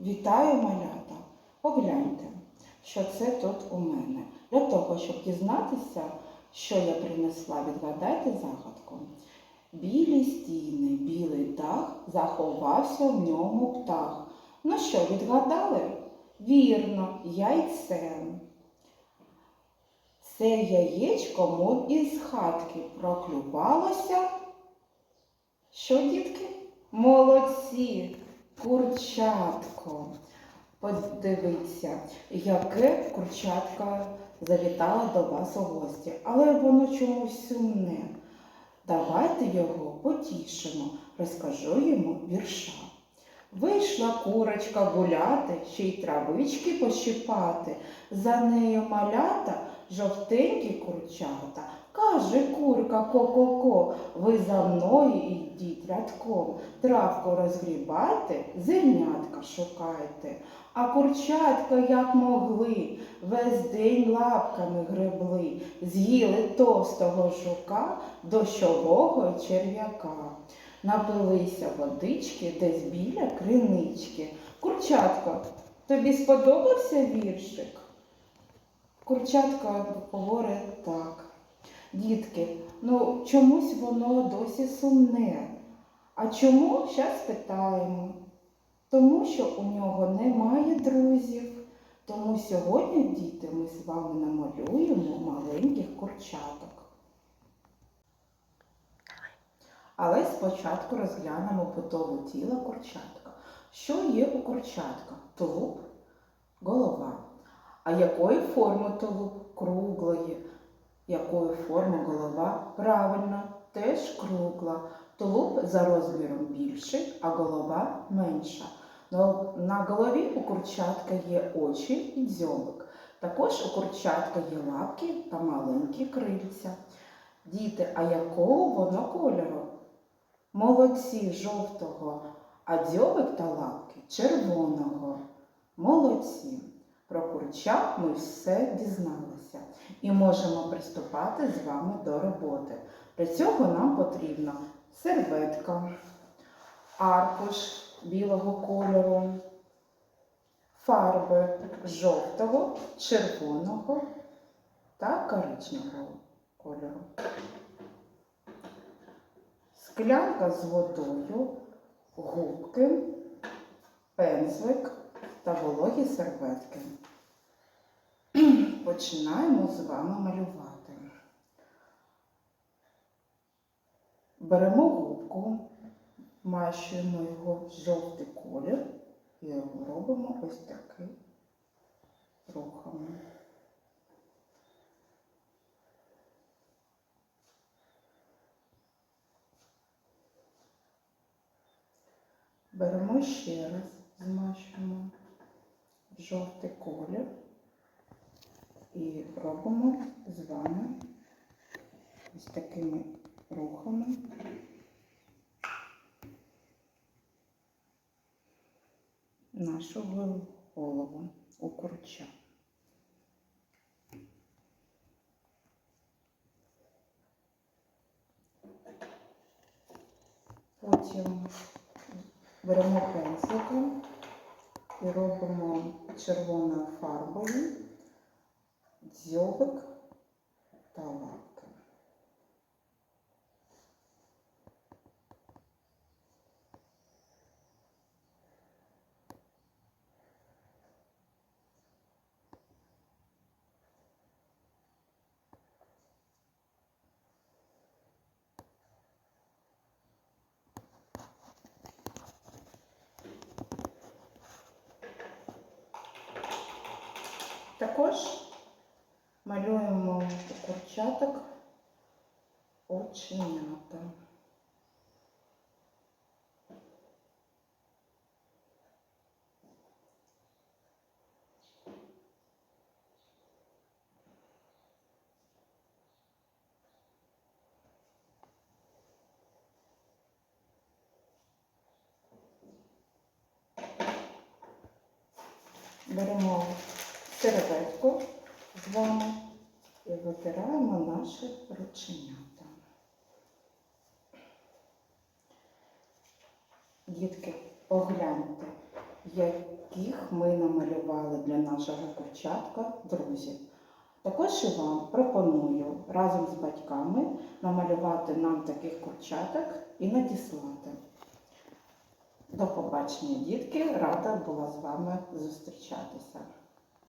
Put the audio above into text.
Вітаю, малята! Погляньте, що це тут у мене. Для того, щоб дізнатися, що я принесла, відгадайте загадку. Білі стіни, білий дах, заховався в ньому птах. Ну що, відгадали? Вірно, яйце. Це яєчко, мов із хатки, проклювалося. Що, дітки? Молодці, курчатко. Подивіться, яке курчатка завітала до вас у гості, але воно чомусь сумне. Давайте його потішимо, розкажу йому вірша. Вийшла курочка гуляти, ще й травички пощипати. За нею малята жовтенькі курчата. Каже курка ко-ко-ко, ви за мною йдіть рядком. Травку розгрібайте, зернятка шукайте. А курчатка, як могли, весь день лапками гребли, з'їли товстого жука, дощового черв'яка. Напилися водички десь біля кринички. Курчатко, тобі сподобався віршик? Курчатка говорить так. Дітки, ну чомусь воно досі сумне. А чому? Зараз питаємо. Тому що у нього немає друзів. Тому сьогодні, діти, ми з вами намалюємо маленьких курчаток. Але спочатку розглянемо будову тіла курчатка. Що є у курчатка? Тулуб, голова. А якої форми тулуб? Круглої. Якої форми голова? Правильно, теж кругла. Тулуб за розміром більший, а голова менша. На- На голові у курчатка є очі і дзьобик. Також у курчатка є лапки та маленькі крильця. Діти, а якого воно кольору? Молодці жовтого, а дзьобик та лапки червоного. Молодці. Про курча ми все дізналися і можемо приступати з вами до роботи. Для цього нам потрібна серветка, аркуш білого кольору, фарби жовтого, червоного та коричневого кольору. Склянка з водою, губки, пензлик та вологі серветки. Починаємо з вами малювати. Беремо губку, мащуємо його в жовтий колір і робимо ось такий рухами. Беремо ще раз, жовтий колір і робимо з вами ось такими рухами. Нашу голову у курча. Потім беремо пензлика і робимо червоною фарбою дзьобик та лапки. Також малюємо у курчаток оченята. Беремо серветку з вами і витираємо наші рученята. Дітки, погляньте, яких ми намалювали для нашого курчатка друзів. Також і вам пропоную разом з батьками намалювати нам таких курчаток і надіслати. До побачення, дітки! Рада була з вами зустрічатися.